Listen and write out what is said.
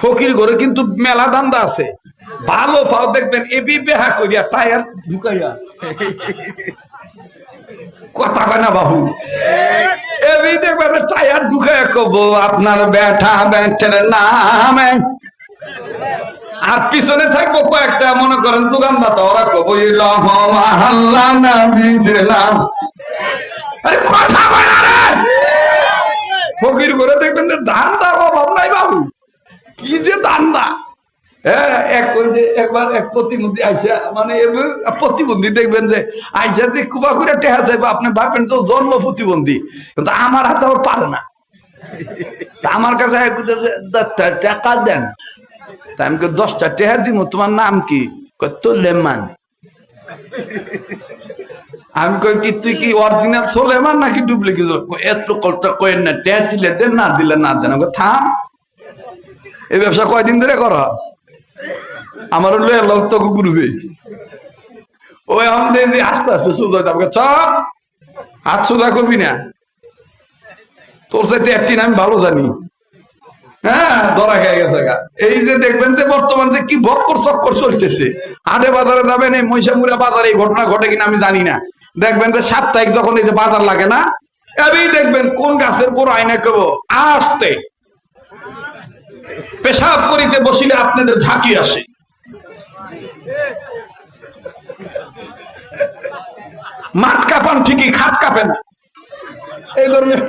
ফকির ঘরে কিন্তু মেলা দান্দা আছে। ভালো পাও দেখবেন এবি বেহা করিয়া টায়ার ঢুকাইয়া। কথা কয় না বাবু এবি দেখবেন, টায়ার ঢুকাইয়া কব, আপনার ব্যাঠা ব্যাঠের নামে। আর পিছনে থাকব কয়েকটা, মনে করেন দোকানদাতা ওরা কব মহাল্লা নামি দিলাম আরে কথা কয় না রে! ফকির করে দেখবেন যে কি যে ধান্দা একবার আইসা মানে তো জন্ম প্রতিবন্ধী কিন্তু আমার হাতে আবার পারে না। আমার কাছে টাকা দেন। তা আমি দশটা দিব তোমার নাম কি? কয়, তো লেমান আমি কই কি তুই কি অরিজিনাল সোলেমান নাকি ডুপ্লিকেট এত কষ্ট কয়েন না টেহা দিলে দেন না দিলে না দেন। থাম। এই ব্যবসা কয়দিন ধরে করা? আমার হলো ঘুরবে ওই আমাদের আস্তে আস্তে সোজা যাবে চাপ, হাত সোজা করবি না। তোর সাথে একটি আমি ভালো জানি। হ্যাঁ ধরা খেয়ে গেছে এই যে দেখবেন যে বর্তমান যে কি বক্কর চক্কর চলতেছে। হাটে বাজারে যাবেন, এই মহিষামুড়া বাজারে এই ঘটনা ঘটে কিনা আমি জানি না। দেখবেন যে সাপ্তাহিক যখন এই যে বাজার লাগে না এই দেখবেন কোন গাছের কোন আয়না কেবো আসতে। পেশাব করিতে বসিলে আপনাদের ঝাঁকি আসে। মাঠ কাঁপান ঠিকই খাট কাঁপে না। এই ধরনের